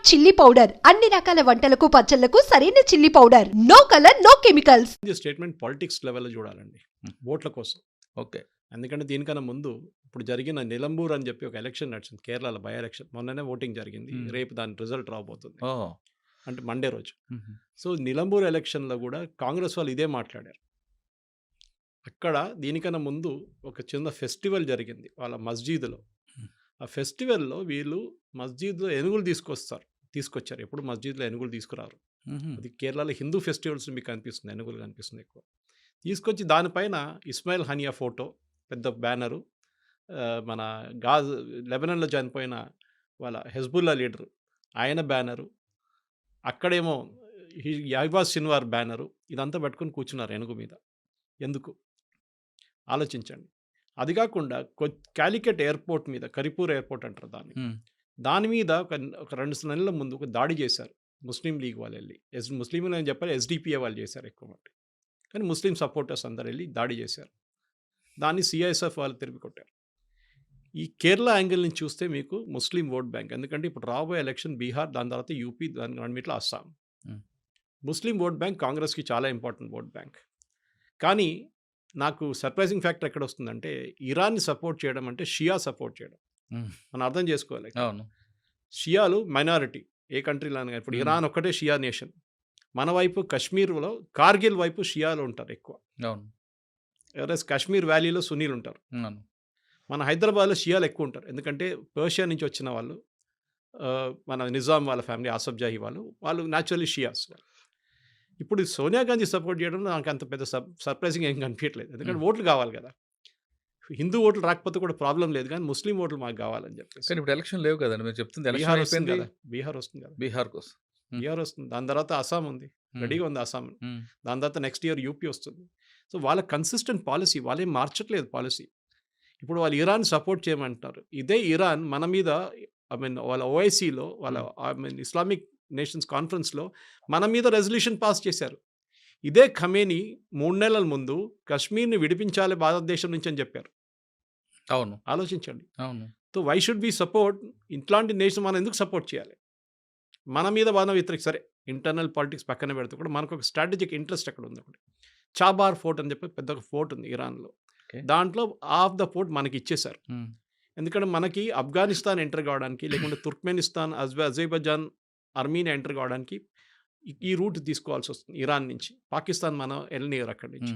Chilli powder. అన్ని రకాల వంటలకు పచ్చళ్ళకు సరైన chilli powder. No colour no chemicals. Statement politics లెవెల్లో చూడాలండి. Hmm. ఓట్ల కోసం. ఓకే. ఎందుకంటే దీనికన్నా ముందు ఇప్పుడు జరిగిన నిలంబూర్ అని చెప్పి ఒక ఎలక్షన్ నడిచింది కేరళలో బై ఎలక్షన్. మొన్ననే ఓటింగ్ జరిగింది. Hmm. రేపు దాని రిజల్ట్ రాబోతుంది. అంటే మండే రోజు. మ్మ్. సో నిలంబూర్ ఎలక్షన్లో కూడా కాంగ్రెస్ వాళ్ళు ఇదే మాట్లాడారు. అక్కడ దీనికన్నా ముందు ఒక చిన్న ఫెస్టివల్ జరిగింది వాళ్ళ మస్జీద్లో. Hmm. ఆ ఫెస్టివల్లో వీళ్ళు మస్జీద్లో ఎనుగులు తీసుకొస్తారు తీసుకొచ్చారు. ఎప్పుడు మస్జీద్లో ఎనుగులు తీసుకురారు. అది కేరళలో హిందూ ఫెస్టివల్స్ మీకు కనిపిస్తుంది ఎనుగులు కనిపిస్తుంది ఎక్కువ. తీసుకొచ్చి దానిపైన ఇస్మాయిల్ హనియా ఫోటో పెద్ద బ్యానరు మన గాజ్ లెబనన్లో చనిపోయిన వాళ్ళ హెజ్బుల్లా లీడరు ఆయన బ్యానరు అక్కడేమో యాబాజ్ సిన్వార్ బ్యానరు ఇదంతా పట్టుకొని కూర్చున్నారు ఎనుగు మీద. ఎందుకు? ఆలోచించండి. అది కాకుండా క్యాలికట్ ఎయిర్పోర్ట్ మీద కరిపూర్ ఎయిర్పోర్ట్ అంటారు దాన్ని. దాని మీద ఒక ఒక రెండు నెలల ముందు ఒక దాడి చేశారు ముస్లిం లీగ్ వాళ్ళు వెళ్ళి ఎస్ ముస్లింలు అని చెప్పాలి ఎస్డిపిఏ వాళ్ళు చేశారు ఎక్కువ మట్టి. కానీ ముస్లిం సపోర్టర్స్ అందరు వెళ్ళి దాడి చేశారు. దాన్ని సిఐఎస్ఎఫ్ వాళ్ళు తిరిగి కొట్టారు. ఈ కేరళ యాంగిల్ నుంచి చూస్తే మీకు ముస్లిం ఓట్ బ్యాంక్ ఎందుకంటే ఇప్పుడు రాబోయే ఎలక్షన్ బీహార్ దాని తర్వాత యూపీ దాని రెండిట్లో అస్సాం. ముస్లిం ఓట్ బ్యాంక్ కాంగ్రెస్కి చాలా ఇంపార్టెంట్ ఓట్ బ్యాంక్. కానీ నాకు సర్ప్రైజింగ్ ఫ్యాక్టర్ ఎక్కడ వస్తుందంటే ఇరాన్ని సపోర్ట్ చేయడం అంటే షియా సపోర్ట్ చేయడం. మనం అర్థం చేసుకోవాలి అవును. షియాలు మైనారిటీ ఏ కంట్రీలో. ఇప్పుడు. ఇరాన్ ఒక్కటే షియా నేషన్. మన వైపు కశ్మీర్లో కార్గిల్ వైపు షియాలు ఉంటారు ఎక్కువ. అవును. ఎవరైనా కాశ్మీర్ వ్యాలీలో సునీలు ఉంటారు. అవును. మన హైదరాబాద్లో షియాలు ఎక్కువ ఉంటారు. ఎందుకంటే పర్షియా నుంచి వచ్చిన వాళ్ళు మన నిజాం వాళ్ళ ఫ్యామిలీ ఆసఫ్ జాహీ వాళ్ళు వాళ్ళు న్యాచురల్లీ షియాస్ ఇప్పుడు సోనియా గాంధీ సపోర్ట్ చేయడం నాకు అంత పెద్ద సర్ప్రైజింగ్ ఏం కనిపించట్లేదు ఎందుకంటే. ఓట్లు కావాలి కదా. హిందూ ఓట్లు రాకపోతే కూడా ప్రాబ్లం లేదు కానీ ముస్లిం ఓట్లు మాకు కావాలని చెప్పేసి. కానీ ఇప్పుడు ఎలక్షన్ లేవు కదండి. మీరు చెప్తుంది బీహార్ వస్తుంది కదా. బీహార్ వస్తుంది కదా. బీహార్ కోసం. బీహార్ వస్తుంది. దాని తర్వాత అస్సాం ఉంది. రెడీగా ఉంది అస్సాం. దాని తర్వాత నెక్స్ట్ ఇయర్ యూపీ వస్తుంది. సో వాళ్ళ కన్సిస్టెంట్ పాలసీ వాళ్ళేం మార్చట్లేదు పాలసీ. ఇప్పుడు వాళ్ళు ఇరాన్ సపోర్ట్ చేయమంటారు ఇదే ఇరాన్ మన మీద ఐ మీన్ వాళ్ళ ఓఐసీలో వాళ్ళ ఐ మీన్ ఇస్లామిక్ నేషన్స్ కాన్ఫరెన్స్లో మన మీద రెజల్యూషన్ పాస్ చేశారు. ఇదే ఖమేని మూడు నెలల ముందు కశ్మీర్ని విడిపించాలి భారతదేశం నుంచి అని చెప్పారు. అవును. ఆలోచించండి. అవును. So why should be support ఇట్లాంటి నేషన్ మనం ఎందుకు సపోర్ట్ చేయాలి? మన మీద బాగా వ్యతిరేక సరే ఇంటర్నల్ పాలిటిక్స్ పక్కన పెడితే కూడా మనకు ఒక స్ట్రాటజిక్ ఇంట్రెస్ట్ అక్కడ ఉంది ఒకటి. చాబార్ ఫోర్ట్ అని చెప్పి పెద్ద ఒక ఫోర్ట్ ఉంది ఇరాన్లో. దాంట్లో ఆఫ్ ద ఫోర్ట్ మనకి ఇచ్చేశారు. ఎందుకంటే మనకి ఆఫ్ఘనిస్తాన్ ఎంటర్ కావడానికి లేకుంటే తుర్క్మెనిస్తాన్ అజ్బే అర్మీనియా ఎంటర్ కావడానికి ఈ- రూట్ తీసుకోవాల్సి వస్తుంది ఇరాన్ నుంచి. పాకిస్తాన్ మనం వెళ్ళనియరు అక్కడి నుంచి.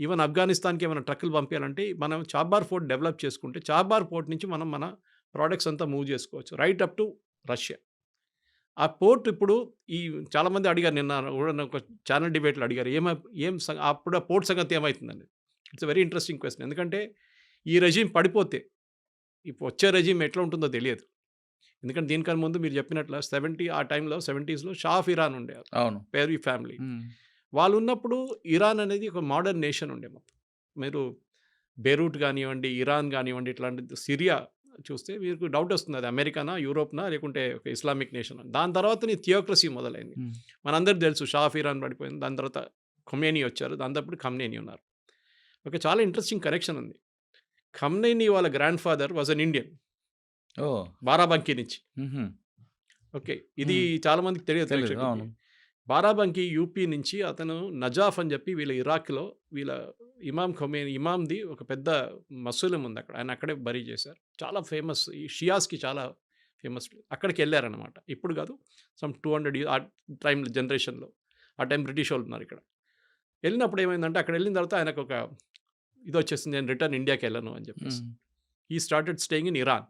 ఈవెన్ ఆఫ్ఘనిస్తాన్కి ఏమైనా ట్రక్కులు పంపించాలంటే మనం చాబార్ ఫోర్ట్ డెవలప్ చేసుకుంటే చాబార్ పోర్ట్ నుంచి మనం మన ప్రోడక్ట్స్ అంతా మూవ్ చేసుకోవచ్చు. Right up to Russia. ఆ పోర్ట్ ఇప్పుడు ఈ చాలామంది అడిగారు నిన్న కూడా ఒక ఛానల్ డిబేట్లు అడిగారు. ఏమై ఏం అప్పుడు ఆ పోర్ట్ సంగతి ఏమవుతుందని ఇట్స్ వెరీ ఇంట్రెస్టింగ్ క్వశ్చన్ ఎందుకంటే ఈ రెజీమ్ పడిపోతే ఇప్పుడు వచ్చే రెజీమ్ ఎట్లా ఉంటుందో తెలియదు. ఎందుకంటే దీనికన్నా ముందు మీరు చెప్పినట్లు సెవెంటీ ఆ టైంలో సెవెంటీస్లో షా ఆఫ్ ఇరాన్ ఉండేవారు అవును. పేరీ ఫ్యామిలీ. వాళ్ళు ఉన్నప్పుడు ఇరాన్ అనేది ఒక మోడర్న్ నేషన్ ఉండే మొత్తం. మీరు బెరూట్ కానివ్వండి ఇరాన్ కానివ్వండి ఇట్లాంటి సిరియా చూస్తే మీకు డౌట్ వస్తుంది. అది అమెరికానా యూరోప్నా లేకుంటే ఒక ఇస్లామిక్ నేషన్ దాని తర్వాత నీ థియోక్రసీ మొదలైంది. మ్మ్. మనందరికి తెలుసు షా ఆఫ్ ఇరాన్ పడిపోయింది. దాని తర్వాత ఖొమేని వచ్చారు. దాని తర్వాత ఖమ్నేని ఉన్నారు. ఒక చాలా ఇంట్రెస్టింగ్ కనెక్షన్ ఉంది. ఖమ్నేని వాళ్ళ grandfather was an Indian. ఓ బారాబంకీ నుంచి. ఓకే. ఇది చాలా మందికి తెలియదు ప్రేక్షకులకి. బారాబంకి యూపీ నుంచి అతను నజాఫ్ అని చెప్పి వీళ్ళ ఇరాక్లో వీళ్ళ ఇమాం ఖొమేని ఇమాంది ఒక పెద్ద మసూలం ఉంది అక్కడ. ఆయన అక్కడే బరీ చేశారు. చాలా ఫేమస్. ఈ షియాస్కి చాలా ఫేమస్ అక్కడికి వెళ్ళారనమాట ఇప్పుడు కాదు సమ్ టూ హండ్రెడ్ ఆ టైం జనరేషన్లో. ఆ టైం బ్రిటిష్ వాళ్ళు ఉన్నారు ఇక్కడ. వెళ్ళినప్పుడు ఏమైందంటే అక్కడ వెళ్ళిన తర్వాత ఆయనకు ఒక ఇది వచ్చేసింది నేను రిటర్న్ ఇండియాకి వెళ్ళను అని చెప్పేసి. ఈ స్టార్టెడ్ స్టేయింగ్ ఇన్ ఇరాన్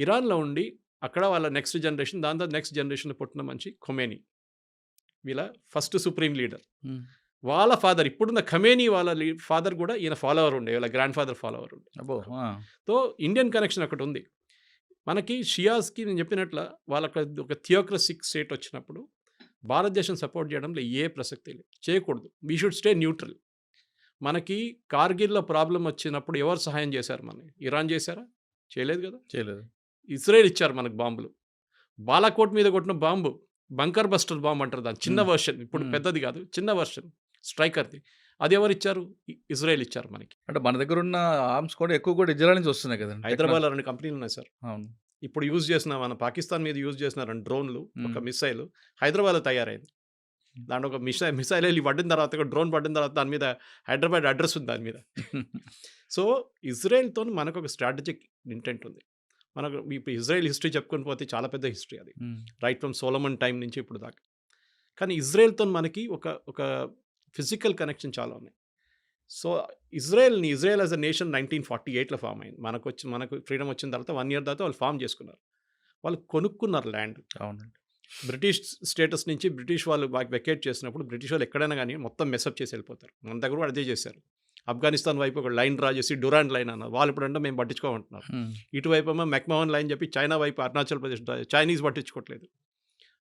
ఇరాన్లో ఉండి అక్కడ వాళ్ళ నెక్స్ట్ జనరేషన్ దాని తర్వాత నెక్స్ట్ జనరేషన్లో పుట్టిన మనిషి ఖొమేని. వీళ్ళ ఫస్ట్ సుప్రీం లీడర్. వాళ్ళ ఫాదర్ ఇప్పుడున్న ఖమేని వాళ్ళ ఫాదర్ కూడా ఈయన ఫాలోవర్ ఉండే వీళ్ళ గ్రాండ్ ఫాదర్ ఫాలోవర్ ఉండే. సో ఇండియన్ కనెక్షన్ అక్కడ ఉంది. మనకి షియాస్కి నేను చెప్పినట్ల వాళ్ళకి ఒక థియోక్రసిక్ స్టేట్ వచ్చినప్పుడు భారతదేశం సపోర్ట్ చేయడంలో ఏ ప్రసక్తి లేదు. చేయకూడదు. వీ షుడ్ స్టే న్యూట్రల్ మనకి కార్గిల్లో ప్రాబ్లం వచ్చినప్పుడు ఎవరు సహాయం చేశారు మనకి ఇరాన్ చేశారా? చేయలేదు కదా? చేయలేదు. ఇజ్రాయెల్ ఇచ్చారు మనకు బాంబులు. బాలాకోట్ మీద కొట్టిన బాంబు బంకర్ బస్టర్ బాంబు అంటారు దాన్ని. చిన్న. వర్షన్ ఇప్పుడు. పెద్దది కాదు చిన్న వర్షన్ స్ట్రైకర్ది. అది ఎవరు ఇచ్చారు? ఇజ్రాయెల్ ఇచ్చారు మనకి. అంటే మన దగ్గర ఉన్న ఆర్మ్స్ కూడా ఎక్కువ కూడా ఇజ్రాయల్ నుంచి వస్తున్నాయి కదండి హైదరాబాద్లో రెండు కంపెనీలు ఉన్నాయి సార్. అవును. ఇప్పుడు యూజ్ చేసిన మన పాకిస్తాన్ మీద యూజ్ చేసిన రెండు డ్రోన్లు ఒక. మిసైల్ హైదరాబాద్లో తయారైంది. దాంట్లో ఒక మిసైల్ మిసైల్ వెళ్ళి పడిన తర్వాత డ్రోన్ పడిన తర్వాత దాని మీద హైదరాబాద్ అడ్రస్ ఉంది దాని మీద. సో ఇజ్రాయెల్తో మనకు ఒక స్ట్రాటజిక్ ఇంటెంట్ ఉంది. మనకు ఇప్పుడు ఇజ్రాయెల్ హిస్టరీ చెప్పుకొని పోతే చాలా పెద్ద హిస్టరీ అది. రైట్ ఫ్రమ్ సోలమన్ టైం నుంచి ఇప్పుడు దాకా. కానీ ఇజ్రాయెల్తో మనకి ఒక ఒక ఫిజికల్ కనెక్షన్ చాలా ఉన్నాయి. So ఇజ్రాయెల్ని Israel as a nation nineteen forty ఎయిట్లో ఫామ్ అయింది. మనకు వచ్చి మనకు ఫ్రీడమ్ వచ్చిన తర్వాత వన్ ఇయర్ తర్వాత వాళ్ళు ఫామ్ చేసుకున్నారు. వాళ్ళు కొనుక్కున్నారు ల్యాండ్. అవునండి. బ్రిటిష్ స్టేటస్ నుంచి బ్రిటిష్ వాళ్ళు వెకేట్ చేసినప్పుడు బ్రిటిష్ వాళ్ళు ఎక్కడైనా కానీ మొత్తం మెసప్ చేసి వెళ్ళిపోతారు. మన దగ్గర కూడా అదే చేశారు. ఆఫ్ఘనిస్తాన్ వైపు ఒక లైన్ డ్రా చేసి డురాండ్ లైన్ అన్నారు. వాళ్ళు ఇప్పుడు అంటే మేము పట్టించుకోమంటున్నారు. ఇటువైపు ఏమో మెక్మోహన్ లైన్ చెప్పి చైనా వైపు అరుణాచల్ ప్రదేశ్ డ్రా- చైనీస్ పట్టించుకోవట్లేదు.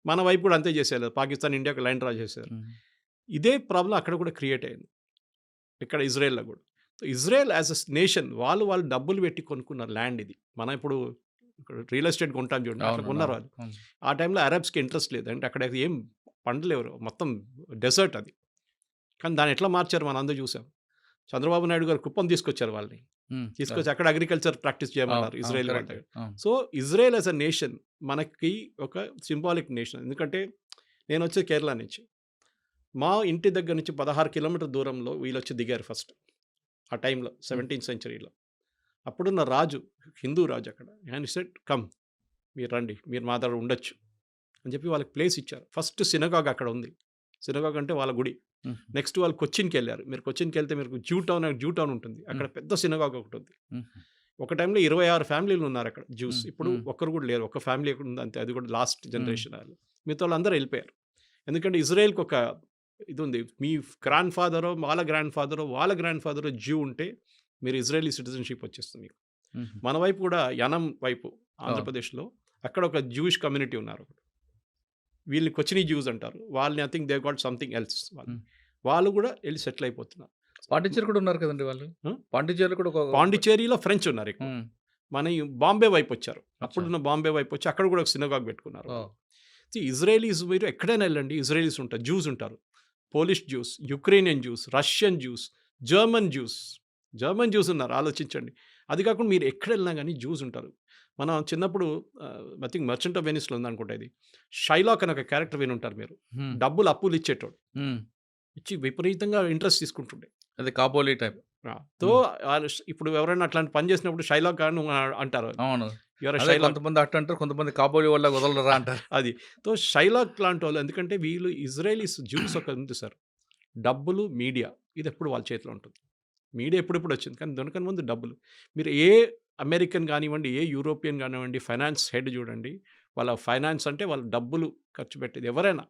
మన వైపు కూడా అంతే చేసేయాలి పాకిస్తాన్ ఇండియాకి లైన్ డ్రా చేశారు. ఇదే ప్రాబ్లం అక్కడ కూడా క్రియేట్ అయింది. ఇక్కడ ఇజ్రాయెల్లో కూడా. ఇజ్రాయెల్ యాజ్ అ నేషన్ వాళ్ళు వాళ్ళు డబ్బులు పెట్టి కొనుక్కున్నారు ల్యాండ్ ఇది. మనం ఇప్పుడు రియల్ ఎస్టేట్ కొంటాం చూడండి. కొన్నారు అవును, వాళ్ళు. ఆ టైంలో అరబ్స్కి ఇంట్రెస్ట్ లేదు. అంటే అక్కడ ఏం పంటలు ఎవరు మొత్తం డెజర్ట్ అది. కానీ దాన్ని ఎట్లా మార్చారు మనం అందరూ చూసాం. చంద్రబాబు నాయుడు గారు కుప్పం తీసుకొచ్చారు వాళ్ళని. తీసుకొచ్చి అక్కడ అగ్రికల్చర్ ప్రాక్టీస్ చేయమన్నారు ఇజ్రాయెల్ వాళ్ళ అవును. So Israel as a nation మనకి ఒక సింబాలిక్ నేషన్. ఎందుకంటే నేను వచ్చే కేరళ నుంచి. మా ఇంటి దగ్గర నుంచి పదహారు కిలోమీటర్ దూరంలో వీళ్ళు వచ్చి దిగారు ఫస్ట్. ఆ టైంలో సెవెంటీన్త్ సెంచరీలో. అప్పుడున్న రాజు హిందూ రాజు అక్కడ. ఆయన సెట్ కమ్ మీరు రండి. మీరు మా దగ్గర ఉండొచ్చు. అని చెప్పి వాళ్ళకి ప్లేస్ ఇచ్చారు. ఫస్ట్ సినగాగ్ అక్కడ ఉంది. సినగాగ్ అంటే వాళ్ళ గుడి. నెక్స్ట్ వాళ్ళు కొచ్చిన్కి వెళ్ళారు. మీరు కొచ్చిన్కి వెళ్తే మీరు జూ టౌన్ జూ టౌన్ ఉంటుంది. అక్కడ పెద్ద సినగాగ్ ఒకటి ఉంది. ఒక టైంలో ఇరవై ఆరు ఫ్యామిలీలు ఉన్నారు అక్కడ జ్యూస్ ఇప్పుడు. ఒక్కరు కూడా లేరు. ఒక ఫ్యామిలీ ఎక్కడ ఉంది అంతే. అది కూడా లాస్ట్ జనరేషన్ వాళ్ళు. మిగతా వాళ్ళందరూ వెళ్ళిపోయారు. ఎందుకంటే ఇజ్రాయెల్కి ఒక ఇది ఉంది. మీ గ్రాండ్ ఫాదరో వాళ్ళ గ్రాండ్ ఫాదరో వాళ్ళ గ్రాండ్ ఫాదరో జ్యూ ఉంటే మీరు ఇజ్రాయలీ సిటిజన్షిప్ వచ్చేస్తుంది మీకు. మన వైపు కూడా యనం వైపు ఆంధ్రప్రదేశ్లో అక్కడ ఒక జూయిష్ కమ్యూనిటీ ఉన్నారు. వీళ్ళని కొచ్చిని జ్యూస్ అంటారు. వాళ్ళని I think they got something else వాళ్ళు. వాళ్ళు కూడా వెళ్ళి సెటిల్ అయిపోతున్నారు పాండిచ్చేరి కూడా ఉన్నారు కదండి వాళ్ళు? పాండిచ్చేరి కూడా ఒక పాండిచేరిలో ఫ్రెంచ్ ఉన్నారు మన ఈ బాంబే వైపు వచ్చారు. అప్పుడున్న బాంబే వైపు వచ్చి అక్కడ కూడా ఒక సినగాగ్ పెట్టుకున్నారు ఇజ్రాయలీస్ మీరు ఎక్కడైనా వెళ్ళండి ఇజ్రాయలీస్ ఉంటారు జ్యూస్ ఉంటారు. Polish Jews Ukrainian Jews Russian Jews German Jews German Jews ఉన్నారు ఆలోచించండి. అది కాకుండా మీరు ఎక్కడ వెళ్ళినా కానీ జ్యూస్ ఉంటారు. మనం చిన్నప్పుడు ఐ థింక్ మర్చెంట్ ఆఫ్ వెనిస్లో ఉందనుకుంటా ఇది. షైలాక్ అని ఒక క్యారెక్టర్ విని ఉంటారు మీరు డబ్బులు అప్పులు ఇచ్చేటోడు. ఇచ్చి విపరీతంగా ఇంట్రెస్ట్ తీసుకుంటుండే. అది కాబోలీ టైప్. తో ఇప్పుడు ఎవరైనా అట్లాంటి పని చేసినప్పుడు షైలాక్ అని అంటారు. అవును. కొంతమంది అట్ట అంటారు కొంతమంది కాబోలీ వల్ల వదలరా అంటారు. అది. తో షైలాక్ లాంటి వాళ్ళు ఎందుకంటే వీళ్ళు ఇజ్రాయలీస్ జ్యూస్ ఒక ఉంది సార్. డబ్బులు మీడియా ఇది ఎప్పుడు వాళ్ళ చేతిలో ఉంటుంది. మీడియా ఎప్పుడెప్పుడు వచ్చింది? కానీ దానికన్నా ముందు డబ్బులు. మీరు ఏ అమెరికన్ కానివ్వండి ఏ యూరోపియన్ కానివ్వండి ఫైనాన్స్ హెడ్ చూడండి వాళ్ళ ఫైనాన్స్ అంటే వాళ్ళ డబ్బులు ఖర్చు పెట్టేది ఎవరైనా.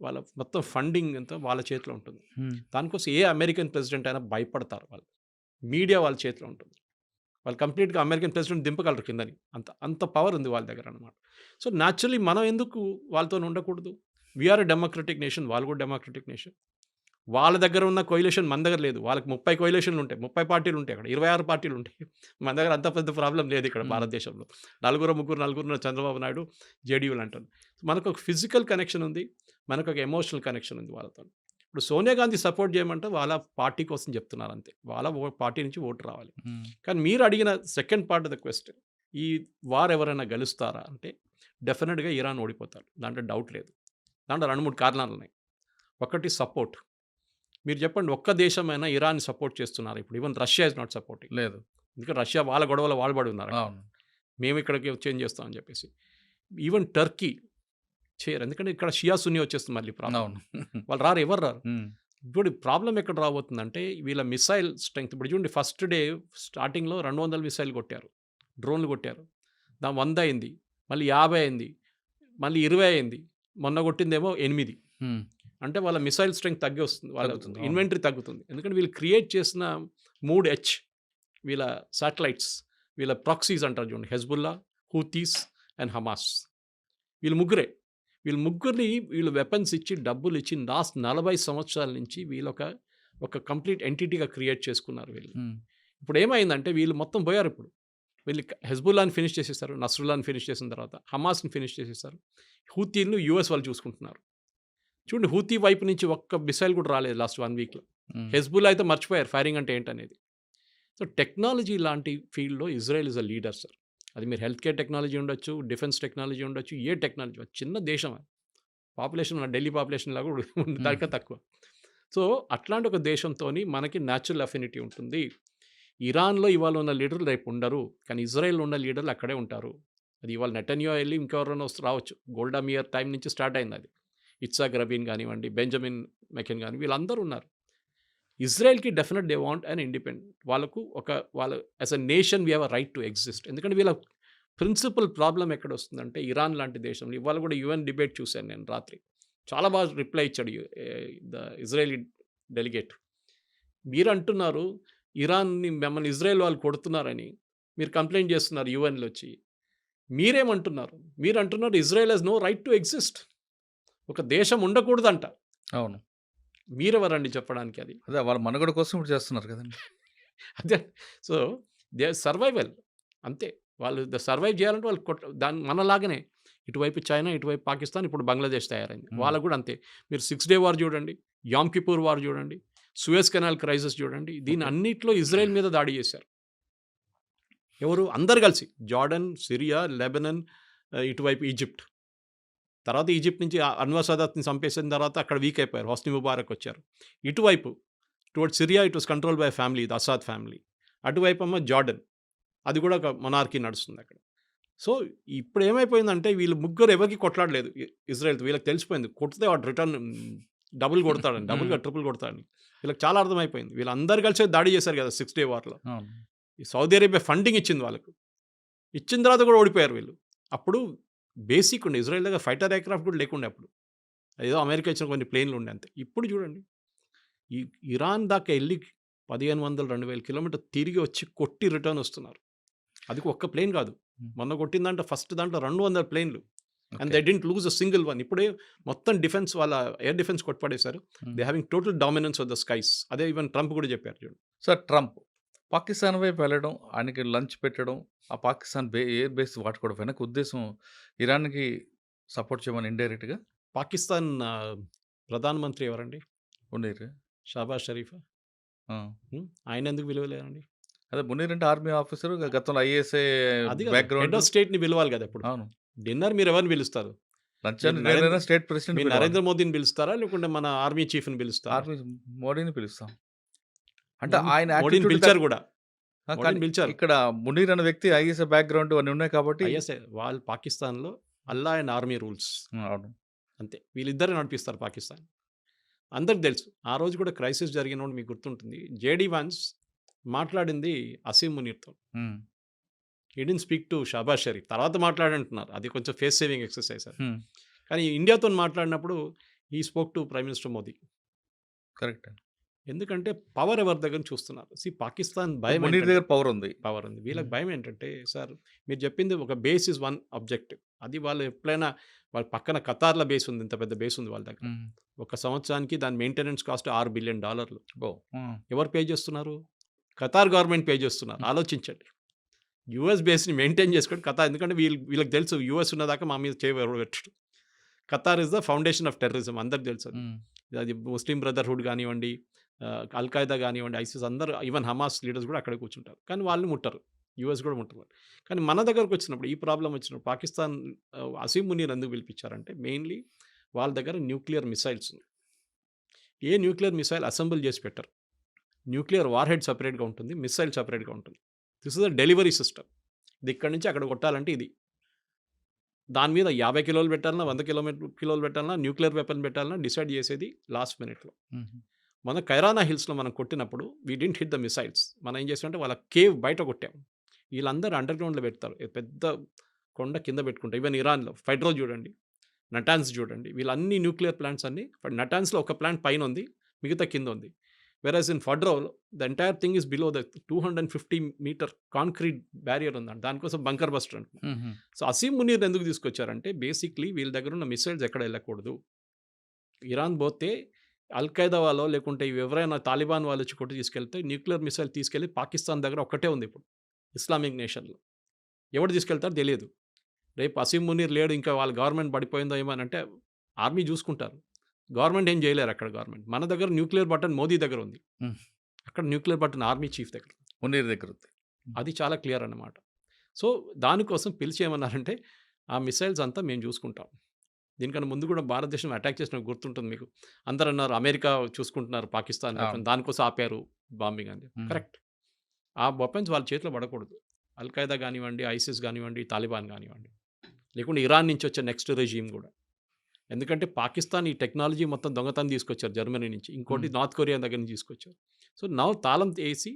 వాళ్ళ మొత్తం ఫండింగ్ అంతా వాళ్ళ చేతిలో ఉంటుంది. దానికోసం ఏ అమెరికన్ ప్రెసిడెంట్ అయినా భయపడతారు వాళ్ళు. మీడియా వాళ్ళ చేతిలో ఉంటుంది. వాళ్ళు కంప్లీట్గా అమెరికన్ ప్రెసిడెంట్ దింపగలరు కిందని. అంత అంత పవర్ ఉంది వాళ్ళ దగ్గర అనమాట సో న్యాచురలీ మనం ఎందుకు వాళ్ళతో ఉండకూడదు? వీఆర్ డెమోక్రటిక్ నేషన్ వాళ్ళు కూడా డెమోక్రటిక్ నేషన్. వాళ్ళ దగ్గర ఉన్న కొయిలేషన్ మన దగ్గర లేదు. వాళ్ళకి ముప్పై కొయిలేషన్లు ఉంటాయి. ముప్పై పార్టీలు ఉంటాయి అక్కడ. ఇరవై ఆరు పార్టీలు ఉంటాయి. మన దగ్గర అంత పెద్ద ప్రాబ్లం లేదు ఇక్కడ. భారతదేశంలో. నలుగురు ముగ్గురు నలుగురు చంద్రబాబు నాయుడు జేడీయూలు అంటారు మనకు ఒక ఫిజికల్ కనెక్షన్ ఉంది. మనకు ఒక ఎమోషనల్ కనెక్షన్ ఉంది వాళ్ళతో. ఇప్పుడు సోనియా గాంధీ సపోర్ట్ చేయమంటే వాళ్ళ పార్టీ కోసం చెప్తున్నారు అంతే. వాళ్ళ పార్టీ నుంచి ఓటు రావాలి. కానీ మీరు అడిగిన second part of the question ఈ వార్ ఎవరైనా గెలుస్తారా అంటే డెఫినెట్గా ఇరాన్ ఓడిపోతారు. దాంట్లో డౌట్ లేదు. దాంట్లో రెండు మూడు కారణాలు ఉన్నాయి. ఒకటి సపోర్ట్ మీరు చెప్పండి ఒక్క దేశమైనా ఇరాన్ సపోర్ట్ చేస్తున్నారు. ఇప్పుడు even Russia is not supporting లేదు. ఎందుకంటే రష్యా వాళ్ళ గొడవలో వాళ్ళబడి ఉన్నారు అవును. మేము ఇక్కడికి చేంజ్ చేస్తామని చెప్పేసి. ఈవెన్ టర్కీ చేయరు. ఎందుకంటే ఇక్కడ షియా సున్ని వచ్చేస్తుంది మళ్ళీ ప్రాబ్లం. వాళ్ళు రారు ఎవరు రారు. ఇప్పుడు ప్రాబ్లం ఎక్కడ రాబోతుందంటే వీళ్ళ మిసైల్ స్ట్రెంగ్త్. ఇప్పుడు చూడండి ఫస్ట్ డే స్టార్టింగ్లో రెండు వందల మిసైల్ కొట్టారు. డ్రోన్లు కొట్టారు. దాని వంద అయింది. మళ్ళీ యాభై అయింది. మళ్ళీ ఇరవై అయింది. మొన్న కొట్టిందేమో ఎనిమిది. అంటే వాళ్ళ మిసైల్ స్ట్రెంగ్త్ తగ్గి వస్తుంది వాళ్ళ అవును. ఇన్వెంటరీ తగ్గుతుంది. ఎందుకంటే వీళ్ళు క్రియేట్ చేసిన మూడు హెచ్ వీళ్ళ శాటిలైట్స్ వీళ్ళ ప్రాక్సీస్ అంటారు చూడండి హెజ్బుల్లా హూతీస్ అండ్ హమాస్. వీళ్ళు ముగ్గురే. వీళ్ళు ముగ్గురిని వీళ్ళు వెపన్స్ ఇచ్చి డబ్బులు ఇచ్చి లాస్ట్ నలభై సంవత్సరాల నుంచి వీళ్ళు ఒక ఒక కంప్లీట్ ఎంటిటీగా క్రియేట్ చేసుకున్నారు వీళ్ళు. ఇప్పుడు ఏమైందంటే వీళ్ళు మొత్తం పోయారు ఇప్పుడు. వీళ్ళు హెజ్బుల్లాని ఫినిష్ చేసేస్తారు నస్రుల్లాని ఫినిష్ చేసిన తర్వాత హమాస్ని ఫినిష్ చేసేస్తారు హూతీలను యూఎస్ వాళ్ళు చూసుకుంటున్నారు. చూడండి హూతీ వైపు నుంచి ఒక్క మిసైల్ కూడా రాలేదు లాస్ట్ వన్ వీక్లో. ఉమ్, హెజ్బుల్లా అయితే మర్చిపోయారు ఫైరింగ్ అంటే ఏంటనేది. సో టెక్నాలజీ లాంటి ఫీల్డ్లో Israel is a leader sir. అది మీరు హెల్త్ కేర్ టెక్నాలజీ ఉండొచ్చు డిఫెన్స్ టెక్నాలజీ ఉండొచ్చు ఏ టెక్నాలజీ చిన్న దేశం అది. పాపులేషన్ మన ఢిల్లీ పాపులేషన్ లాగా దానికన్నా తక్కువ. సో అట్లాంటి ఒక దేశంతో మనకి న్యాచురల్ అఫినిటీ ఉంటుంది. ఇరాన్లో ఇవాళ ఉన్న లీడర్లు రేపు ఉండరు కానీ ఇజ్రాయెల్ ఉన్న లీడర్లు అక్కడే ఉంటారు. అది ఇవాళ నెటన్యో వెళ్ళి ఇంకెవరైనా వస్తు రావచ్చు. గోల్డా మియర్ టైం నుంచి స్టార్ట్ అయింది అది. ఇట్సాక్ రబీన్ కానివ్వండి బెంజమిన్ మెకెన్ కానీ వీళ్ళందరూ ఉన్నారు. ఇజ్రాయెల్కి definite they want and independent. వాళ్ళకు ఒక వాళ్ళ as a nation we have a right to exist. ఎందుకంటే వీళ్ళ ప్రిన్సిపల్ ప్రాబ్లం ఎక్కడ వస్తుందంటే ఇరాన్ లాంటి దేశంలో. ఇవాళ కూడా యుఎన్ డిబేట్ చూశాను నేను రాత్రి. చాలా బాగా రిప్లై ఇచ్చాడు ద ఇజ్రాయలీ డెలిగేట్. మీరు అంటున్నారు ఇరాన్ని మిమ్మల్ని ఇజ్రాయెల్ వాళ్ళు కొడుతున్నారని. మీరు కంప్లైంట్ చేస్తున్నారు యుఎన్లో వచ్చి. మీరేమంటున్నారు? మీరు అంటున్నారు Israel has no right to exist. ఒక దేశం ఉండకూడదంట. అవును. మీరెవరండి చెప్పడానికి అది? అదే వాళ్ళ మనుగడ కోసం ఇప్పుడు చేస్తున్నారు కదండి. అదే సో దే సర్వైవల్ అంతే. వాళ్ళు సర్వైవ్ చేయాలంటే వాళ్ళు కొట్ట దాని మనలాగానే ఇటువైపు చైనా ఇటువైపు పాకిస్తాన్ ఇప్పుడు బంగ్లాదేశ్ తయారైంది. వాళ్ళకు కూడా అంతే. మీరు సిక్స్ డే వార్ చూడండి యామ్ కిపూర్ వార్ చూడండి సుయస్ కెనాల్ క్రైసిస్ చూడండి దీని. అన్నిట్లో ఇజ్రాయెల్ మీద దాడి చేశారు. ఎవరు? అందరు కలిసి. జార్డన్ సిరియా లెబనన్ ఇటువైపు ఈజిప్ట్. తర్వాత ఈజిప్ట్ నుంచి అన్వర్ సదాత్ని చంపేసిన తర్వాత అక్కడ వీక్ అయిపోయారు. హోస్ని ముబారక్ వచ్చారు. ఇటువైపు towards Syria it was control by family the Assad family అటువైపు అమ్మ జార్డన్ అది కూడా ఒక మొనార్కీ నడుస్తుంది అక్కడ. సో ఇప్పుడు ఏమైపోయిందంటే వీళ్ళు ముగ్గురు ఎవరికి కొట్లాడలేదు. ఇజ్రాయెల్తో వీళ్ళకి తెలిసిపోయింది. కొడితే వాడు రిటర్న్ డబుల్ కొడతాడని డబుల్గా ట్రిపుల్ కొడతాడని. వీళ్ళకి చాలా అర్థమైపోయింది. వీళ్ళందరూ కలిసి దాడి చేశారు కదా సిక్స్ డే వార్లో సౌదీ అరేబియా ఫండింగ్ ఇచ్చింది వాళ్ళకు. ఇచ్చిన తర్వాత కూడా ఓడిపోయారు వీళ్ళు. అప్పుడు బేసిక్ ఉండే. ఇజ్రాయెల్ దగ్గర ఫైటర్ ఎయిర్క్రాఫ్ట్ కూడా లేకుండే అప్పుడు. ఏదో అమెరికా ఇచ్చిన కొన్ని ప్లేన్లు ఉండే అంతే. ఇప్పుడు చూడండి. ఈ ఇరాన్ దాకా వెళ్ళి పదిహేను వందల రెండు వేల కిలోమీటర్ తిరిగి వచ్చి కొట్టి రిటర్న్ వస్తున్నారు. అది ఒక్క ప్లేన్ కాదు. మొన్న కొట్టిన దాంట్లో ఫస్ట్ దాంట్లో రెండు వందల ప్లేన్లు. And. They didn't lose a single one. ఇప్పుడే మొత్తం డిఫెన్స్ వాళ్ళ air defence కొట్టుపడేశారు. They having total dominance of the skies. అదే ఈవెన్ ట్రంప్ కూడా చెప్పారు చూడండి. సార్ ట్రంప్ పాకిస్తాన్ వైపు వెళ్ళడం ఆయనకి లంచ్ పెట్టడం ఆ పాకిస్తాన్ బే ఎయిర్ బేస్ వాడుకోవడం వెనక ఉద్దేశం ఇరాన్కి సపోర్ట్ చేయమని ఇండైరెక్ట్గా? పాకిస్తాన్ ప్రధానమంత్రి ఎవరండి? ఉండేరు షాబాజ్ షరీఫ్. హ్మ్. ఆయన ఎందుకు విలువలేరండి అదే మునీర్ అంటే ఆర్మీ ఆఫీసర్ గతంలో ఐఏఎస్ఏ అది హెడ్ బ్యాక్గ్రౌండ్ ఆఫ్ స్టేట్ని పిలవాలి కదా ఇప్పుడు అవును. డిన్నర్ మీరు ఎవరిని పిలుస్తారు? లంచ్ మీరు నరేంద్ర- స్టేట్ మీరు ప్రెసిడెంట్ నరేంద్ర మోదీని పిలుస్తారా? లేకుంటే మన ఆర్మీ చీఫ్ని పిలుస్తారా? ఆర్మీ మోడీని పిలుస్తాం. అంటే ఆయన మోడీని attitude పిలిచారు కూడా. ఆ, మోడీని కానీ పిలిచారు. ఇక్కడ మునీర్ అనే వ్యక్తి ఐఏఎస్ఏ బ్యాక్గ్రౌండ్ అన్ని ఉన్నాయి కాబట్టి ఐఎస్ఐ వాళ్ళు పాకిస్తాన్లో అల్లా అండ్ ఆర్మీ రూల్స్. అవును. అంతే. వీళ్ళిద్దరే నడిపిస్తారు పాకిస్తాన్. అందరికి తెలుసు. ఆ రోజు కూడా క్రైసిస్ జరిగినప్పుడు మీకు గుర్తుంటుంది. జేడీ వాన్స్ మాట్లాడింది అసీం మునీర్తో. ఉమ్, didn't speak to Shahbaz Sharif. తర్వాత మాట్లాడంటున్నారు. అది కొంచెం ఫేస్ సేవింగ్ ఎక్సర్సైజ్ అది ఉమ్, కానీ ఇండియాతో మాట్లాడినప్పుడు he spoke to prime minister Modi correct ఎందుకంటే పవర్ ఎవరి దగ్గర చూస్తున్నారు? సి పాకిస్తాన్ భయం మునీర్ దగ్గర పవర్ ఉంది. పవర్ ఉంది వీళ్ళకి. భయం ఏంటంటే సార్ మీరు చెప్పింది ఒక బేస్ ఇస్ వన్ ఆబ్జెక్టివ్ అది వాళ్ళు ఎప్పుడైనా వాళ్ళ పక్కన కతార్ల బేస్ ఉంది ఇంత పెద్ద బేస్ ఉంది వాళ్ళ దగ్గర. ఒక సంవత్సరానికి దాని మెయింటెనెన్స్ కాస్ట్ ఆరు బిలియన్ డాలర్లు. ఓ, ఎవరు పే చేస్తున్నారు? ఖతార్ గవర్నమెంట్ పే చేస్తున్నారు. ఆలోచించండి. యుఎస్ బేస్ని మెయింటైన్ చేసుకోండి ఖతార్ ఎందుకంటే వీళ్ళు వీళ్ళకి తెలుసు యుఎస్ ఉన్నదాకా మా మీద చేయబెట్టడు Qatar is the foundation of terrorism అందరికి తెలుసు అది ముస్లిం బ్రదర్హుడ్ కానివ్వండి అల్ఖాయిదా కానివ్వండి ఐసిస్ అందరూ ఈవెన్ హమాస్ లీడర్స్ కూడా అక్కడే కూర్చుంటారు. కానీ వాళ్ళు ముట్టరు. యూఎస్ కూడా ముట్టరు కానీ మన దగ్గరకు వచ్చినప్పుడు ఈ ప్రాబ్లం వచ్చినప్పుడు పాకిస్తాన్ అసీం మునీర్ ఎందుకు పిలిపించారంటే మెయిన్లీ వాళ్ళ దగ్గర న్యూక్లియర్ మిసైల్స్ ఉన్నాయి. ఏ న్యూక్లియర్ మిసైల్ అసెంబుల్ చేసి పెట్టరు. న్యూక్లియర్ వార్ హెడ్ సపరేట్గా ఉంటుంది మిసైల్ సపరేట్గా ఉంటుంది. This is the delivery system. ఇది ఇక్కడి నుంచి అక్కడ కొట్టాలంటే ఇది. దాని మీద యాభై కిలోలు పెట్టాలన్నా వంద కిలోమీటర్ కిలోలు పెట్టాలన్నా న్యూక్లియర్ వెపన్ పెట్టాలన్నా డిసైడ్ చేసేది లాస్ట్ మినిట్లో. మన కైరానా హిల్స్లో మనం కొట్టినప్పుడు we didn't hit the missiles. మనం ఏం చేసామంటే వాళ్ళ కేవ్ బయట కొట్టాం. వీళ్ళందరూ అండర్ గ్రౌండ్లో పెడతారు పెద్ద కొండ కింద పెట్టుకుంటారు ఈవెన్ ఇరాన్లో ఫైడ్రో చూడండి నటాన్స్ చూడండి వీళ్ళన్ని న్యూక్లియర్ ప్లాంట్స్ అన్ని నటాన్స్లో ఒక ప్లాంట్ పైన ఉంది మిగతా కింద ఉంది. Whereas in ఫడ్రో the entire thing is below the two hundred and fifty metre concrete barrier ఉందండి దానికోసం bunker buster um, so Asim Munir ఎందుకు తీసుకొచ్చారంటే బేసిక్లీ వీళ్ళ దగ్గర ఉన్న మిసైల్స్ ఎక్కడ వెళ్ళకూడదు. ఇరాన్ పోతే అల్ఖైదా వాళ్ళు లేకుంటే ఇవి ఎవరైనా తాలిబాన్ వాళ్ళు వచ్చి కొట్టి తీసుకెళ్తే న్యూక్లియర్ మిసైల్ తీసుకెళ్ళి పాకిస్తాన్ దగ్గర ఒక్కటే ఉంది ఇప్పుడు ఇస్లామిక్ నేషన్లో. ఎవరు తీసుకెళ్తారో తెలియదు. రేపు అసీం మునీర్ లేడు ఇంకా వాళ్ళ గవర్నమెంట్ పడిపోయిందో ఏమో అని అంటే ఆర్మీ చూసుకుంటారు. గవర్నమెంట్ ఏం చేయలేరు అక్కడ గవర్నమెంట్. మన దగ్గర న్యూక్లియర్ బటన్ మోదీ దగ్గర ఉంది. అక్కడ న్యూక్లియర్ బటన్ ఆర్మీ చీఫ్ దగ్గర మునీర్ దగ్గర ఉంది. అది చాలా క్లియర్ అన్నమాట. సో దానికోసం పిలిచి ఏమన్నారంటే ఆ మిసైల్స్ అంతా మేము చూసుకుంటాం. దీనికన్నా ముందు కూడా భారతదేశం అటాక్ చేసిన గుర్తుంటుంది మీకు. అందరు అన్నారు అమెరికా చూసుకుంటున్నారు పాకిస్తాన్. దానికోసం ఆపారు బాంబింగ్ అని. కరెక్ట్. ఆ వెపన్స్ వాళ్ళ చేతిలో పడకూడదు. అల్ఖైదా కానివ్వండి ఐసిస్ కానివ్వండి తాలిబాన్ కానివ్వండి. లేకుంటే ఇరాన్ నుంచి వచ్చే నెక్స్ట్ రెజీమ్ కూడా. ఎందుకంటే పాకిస్తాన్ ఈ టెక్నాలజీ మొత్తం దొంగతనం తీసుకొచ్చారు జర్మనీ నుంచి. ఇంకోటి. నార్త్ కొరియా దగ్గర నుంచి తీసుకొచ్చారు. సో నవ్వు తాళం వేసి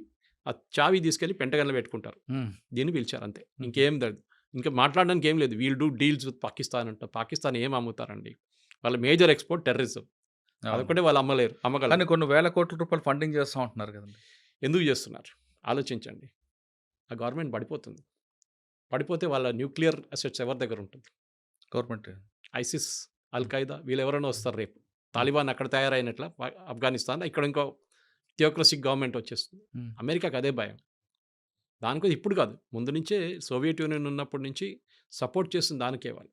ఆ చావి తీసుకెళ్ళి పెంటగన్లో పెట్టుకుంటారు. దీన్ని పిలిచారు అంతే. ఇంకేం లేదు ఇంకా మాట్లాడడానికి ఏం లేదు. We'll do deals with Pakistan అంట. పాకిస్తాన్ ఏం అమ్ముతారండి? వాళ్ళ మేజర్ ఎక్స్పోర్ట్ టెర్రరిజం. అదొకటే వాళ్ళు అమ్మలేరు కానీ అమ్మగలరు కొన్ని వేల కోట్ల రూపాయలు ఫండింగ్ చేస్తూ ఉంటున్నారు కదండి. ఎందుకు చేస్తున్నారు? ఆలోచించండి. ఆ గవర్నమెంట్ పడిపోతుంది. పడిపోతే వాళ్ళ న్యూక్లియర్ అసెట్స్ ఎవరి దగ్గర ఉంటుంది? గవర్నమెంట్. ఐసిస్ అల్ ఖైదా వీళ్ళు ఎవరైనా వస్తారు రేపు. తాలిబాన్ అక్కడ తయారైనట్ల ఆఫ్ఘనిస్తాన్ ఇక్కడ ఇంకో థియోక్రసిక్ గవర్నమెంట్ వచ్చేస్తుంది. అమెరికాకి అదే భయం. దానికోసం ఇప్పుడు కాదు. ముందు నుంచే సోవియట్ యూనియన్ ఉన్నప్పటి నుంచి సపోర్ట్ చేస్తుంది దానికే వాళ్ళు.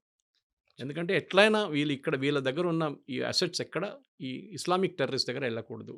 ఎందుకంటే ఎట్లయినా వీళ్ళు ఇక్కడ వీళ్ళ దగ్గర ఉన్న ఈ అసెట్స్ ఎక్కడ? ఈ ఇస్లామిక్ టెర్రరిస్ట్ దగ్గర వెళ్ళకూడదు.